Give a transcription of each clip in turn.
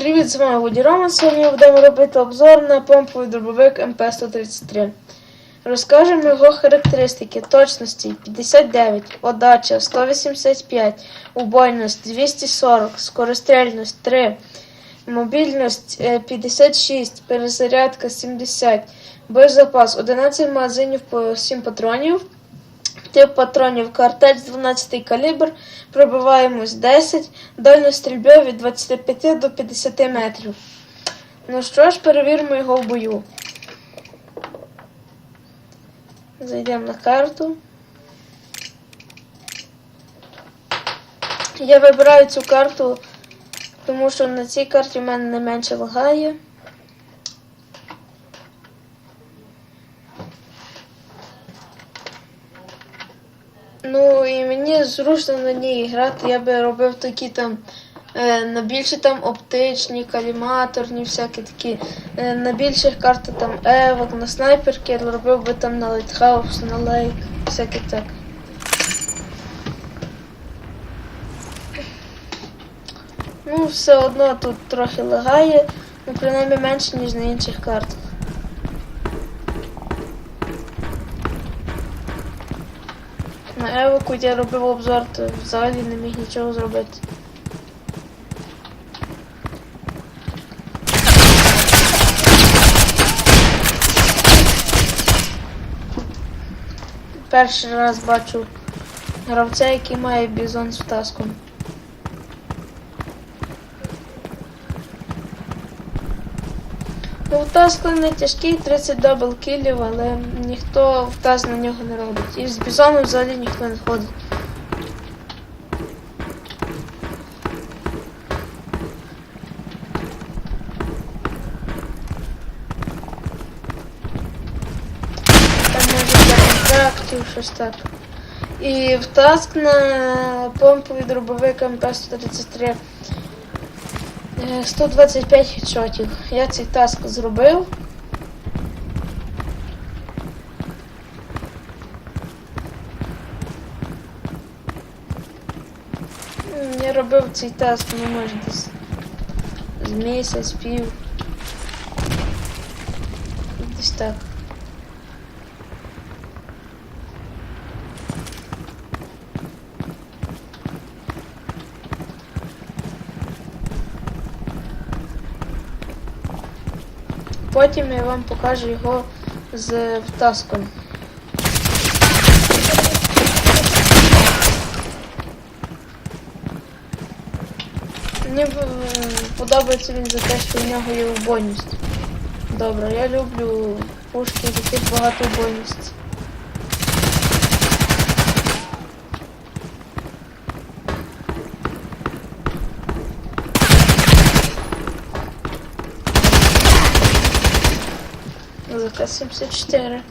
Привіт, з вами Воді Роман. Сьогодні будемо робити обзор на помповий дробовик МП-133. Розкажемо його характеристики, точності 59, отдача 185, убойність 240, скорострільність 3, мобільність е, 56, перезарядка 70, боєзапас 11 магазинів по 7 патронів. Тип патронів картеч 12 калібр, пробиваємось 10, дальність стрільби від 25 до 50 метрів. Ну що ж, перевіримо його в бою. Зайдемо на карту. Я вибираю цю карту, тому що на цій карті в мене не менше лагає. Ну і мені зручно на ній грати. Я би робив такі там е, на більші там оптичні, каліматорні, всякі такі. Е, на більших картах там евок, на снайперки, робив би там на лайтхаус, на лейк, всяке так. Ну, все одно тут трохи лагає, ну принаймні менше, ніж на інших картах. На Евоку я робив обзор, то взагалі не міг нічого зробити. Перший раз бачу гравця, який має бізон з втаском. Втаск не тяжкий, 30 дабл кілів, але ніхто втас на нього не робить. І з бізоном взагалі ніхто не ходить. Щось так. І втаск на помповий дробовик МП-133 Е, 125 хідшотів. Я цей таск зробив. Я робив цей таск, ну може десь з місяць, пів. Десь так. Потім я вам покажу його з втаском. Мені е, подобається він за те, що в нього є убойність. Добре, я люблю пушки, в яких багато até sempre de distrair.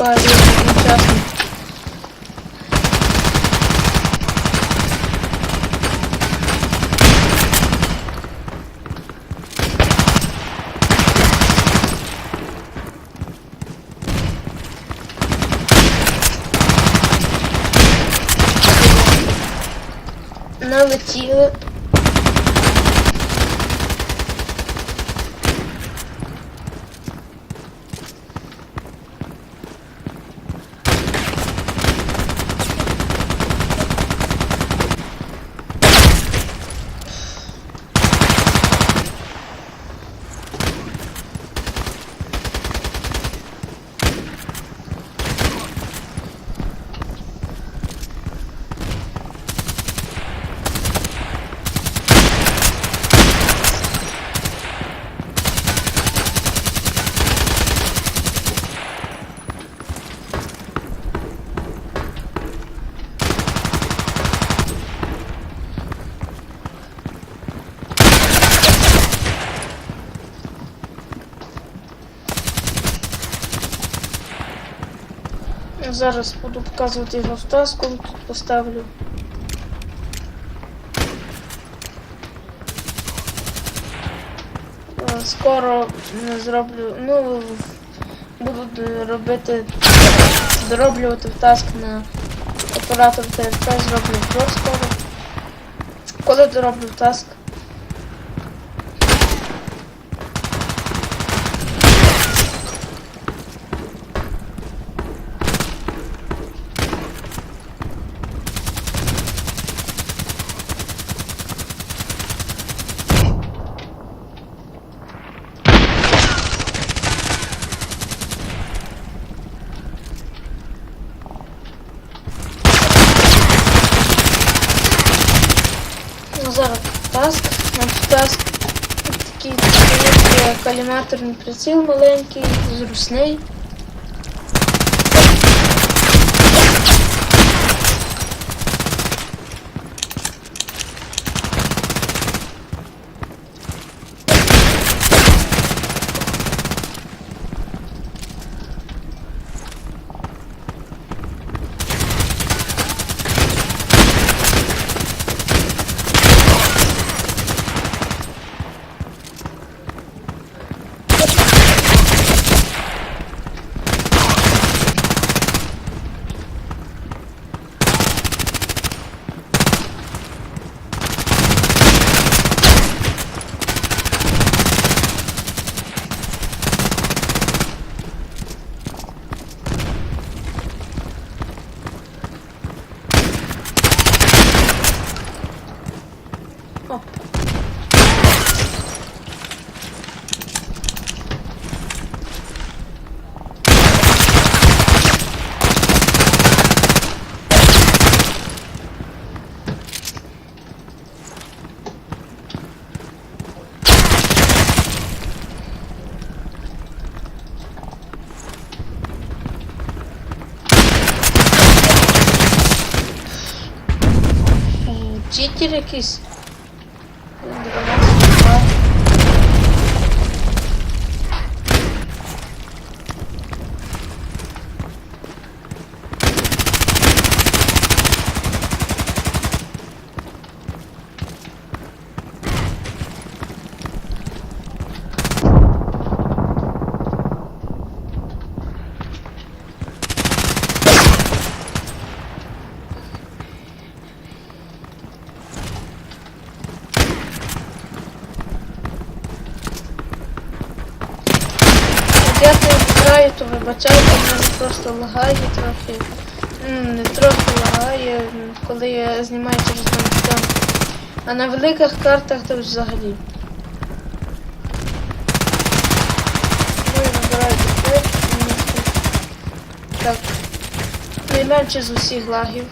Парень одночасно. Налетіли. Зараз буду показувати його в таску, тут поставлю. Е, Скоро м, зроблю, ну, буду робити, дороблювати в таск на оператор ТФП, зроблю скоро. Коли дороблю таск. Ну, зараз таск. Таск такий такий каліматорний приціл маленький, зручний. T-Rex. Вибачайте, в мене просто лагає трохи. Не трохи лагає, коли я знімаю через там. А на великих картах то взагалі. Ну і мені тут- Так. Найменше з усіх лагів.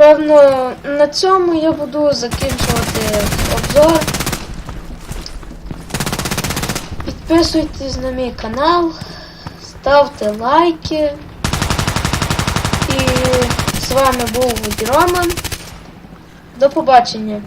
Напевно, на цьому я буду закінчувати обзор. Підписуйтесь на мій канал, ставте лайки. І з вами був Роман. До побачення.